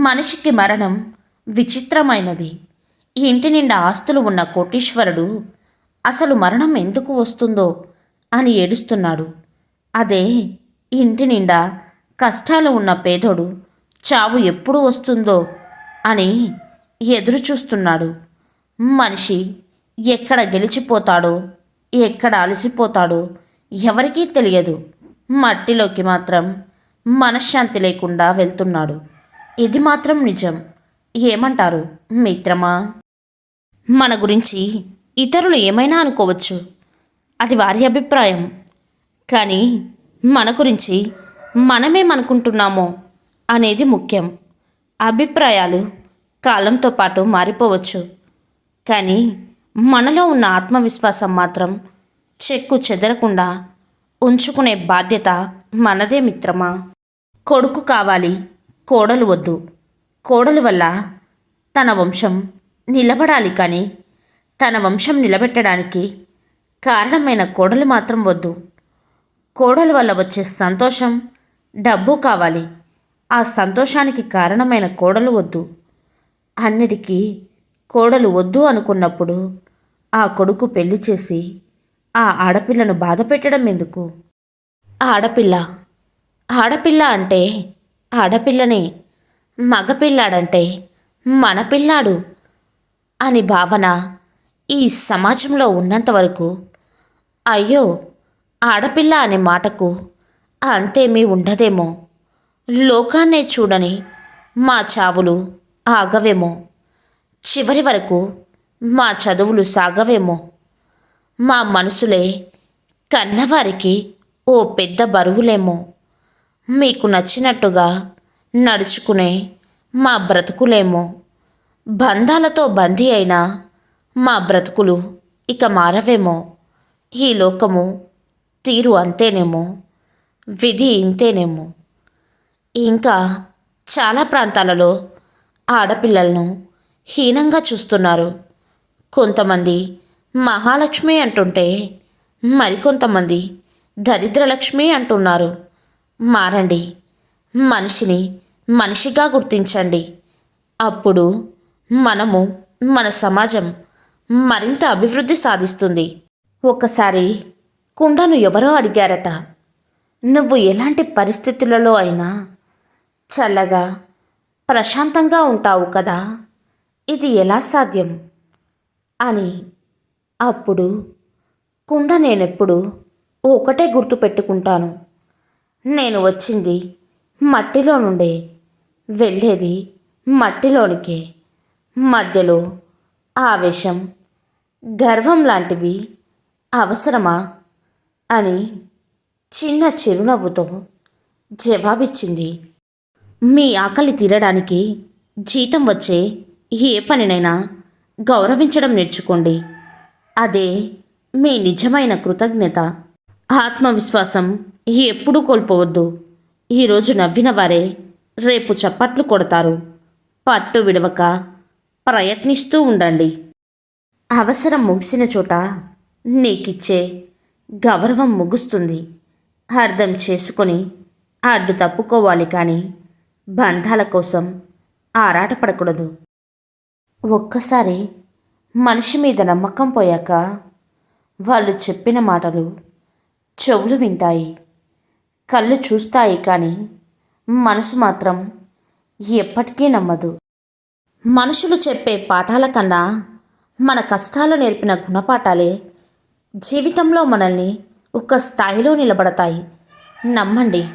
మనిషికి మరణం విచిత్రమైనది. ఇంటి నిండా ఆస్తులు ఉన్న కోటీశ్వరుడు అసలు మరణం ఎందుకు వస్తుందో అని ఏడుస్తున్నాడు. అదే ఇంటి నిండా కష్టాలు ఉన్న పేదోడు చావు ఎప్పుడు వస్తుందో అని ఎదురు చూస్తున్నాడు మనిషి ఎక్కడ గెలిచిపోతాడో ఎక్కడ అలసిపోతాడో ఎవరికీ తెలియదు. మట్టిలోకి మాత్రం మనశ్శాంతి లేకుండా వెళ్తున్నాడు. ఇది మాత్రం నిజం. ఏమంటారు మిత్రమా? మన గురించి ఇతరులు ఏమైనా అనుకోవచ్చు. అది వారి అభిప్రాయం. కానీ మన గురించి మనమేమనుకుంటున్నామో అనేది ముఖ్యం. అభిప్రాయాలు కాలంతో పాటు మారిపోవచ్చు. కానీ మనలో ఉన్న ఆత్మవిశ్వాసం మాత్రం చెక్కు చెదరకుండా ఉంచుకునే బాధ్యత మనదే మిత్రమా? కొడుకు కావాలి. కోడలు వద్దు. కోడలు వల్ల తన వంశం నిలబడాలి కానీ తన వంశం నిలబెట్టడానికి కారణమైన కోడలు మాత్రం వద్దు. కోడలు వల్ల వచ్చే సంతోషం డబ్బు కావాలి. ఆ సంతోషానికి కారణమైన కోడలు వద్దు. అన్నిటికీ కోడలు వద్దు అనుకున్నప్పుడు ఆ కొడుకు పెళ్ళి చేసి ఆ ఆడపిల్లను బాధ పెట్టడం ఎందుకు? ఆడపిల్ల. ఆడపిల్ల అంటే ఆడపిల్లనే మగపిల్లాడంటే మన పిల్లాడు అని భావన ఈ సమాజంలో ఉన్నంతవరకు అయ్యో ఆడపిల్ల అనే మాటకు అంతేమీ ఉండదేమో. లోకాన్నే చూడని మా చావులు ఆగవేమో. చివరి వరకు మా చదువులు సాగవేమో. మా మనసులే కన్నవారికి ఓ పెద్ద బరువులేమో. మీకు నచ్చినట్టుగా నడుచుకునే మా బ్రతుకులేమో. బంధాలతో బందీ అయిన మా బ్రతుకులు ఇక మారవేమో. ఈ లోకము తీరు అంతేనేమో విధి ఇంతేనేమో. ఇంకా చాలా ప్రాంతాలలో ఆడపిల్లలను హీనంగా చూస్తున్నారు. కొంతమంది మహాలక్ష్మి అంటుంటే మరికొంతమంది దరిద్రలక్ష్మి అంటున్నారు. మారండి. మనిషిని మనిషిగా గుర్తించండి. అప్పుడు మనము మన సమాజం మరింత అభివృద్ధి సాధిస్తుంది. ఒకసారి కుండను ఎవరో అడిగారట. నువ్వు ఎలాంటి పరిస్థితులలో అయినా చల్లగా ప్రశాంతంగా ఉంటావు కదా. ఇది ఎలా సాధ్యం అని. అప్పుడు కుండ నేనెప్పుడు ఒకటే గుర్తు పెట్టుకుంటాను నేను వచ్చింది మట్టిలో నుండే. వెళ్ళేది మట్టిలోనికే. మధ్యలో ఆవేశం గర్వం లాంటివి అవసరమా? అని చిన్న చిరునవ్వుతో జవాబిచ్చింది. మీ ఆకలి తీరడానికి జీతం వచ్చే ఏ పనినైనా గౌరవించడం నేర్చుకోండి. అదే మీ నిజమైన కృతజ్ఞత ఆత్మవిశ్వాసం ఎప్పుడూ కోల్పోవద్దు. ఈరోజు నవ్విన వారే రేపు చప్పట్లు కొడతారు. పట్టు విడవక ప్రయత్నిస్తూ ఉండండి. అవసరం ముగిసిన చోట నీకిచ్చే గౌరవం ముగుస్తుంది. అర్థం చేసుకొని అడ్డు తప్పుకోవాలి కానీ బంధాల కోసం ఆరాటపడకూడదు. ఒక్కసారి మనిషి మీద నమ్మకం పోయాక వాళ్ళు చెప్పిన మాటలు చెవులు వింటాయి. కళ్ళు చూస్తాయి కానీ మనసు మాత్రం ఎప్పటికీ నమ్మదు. మనుషులు చెప్పే పాఠాల కన్నా మన కష్టాలు నేర్పిన గుణపాఠాలే జీవితంలో మనల్ని ఒక స్థాయిలో నిలబడతాయి. నమ్మండి.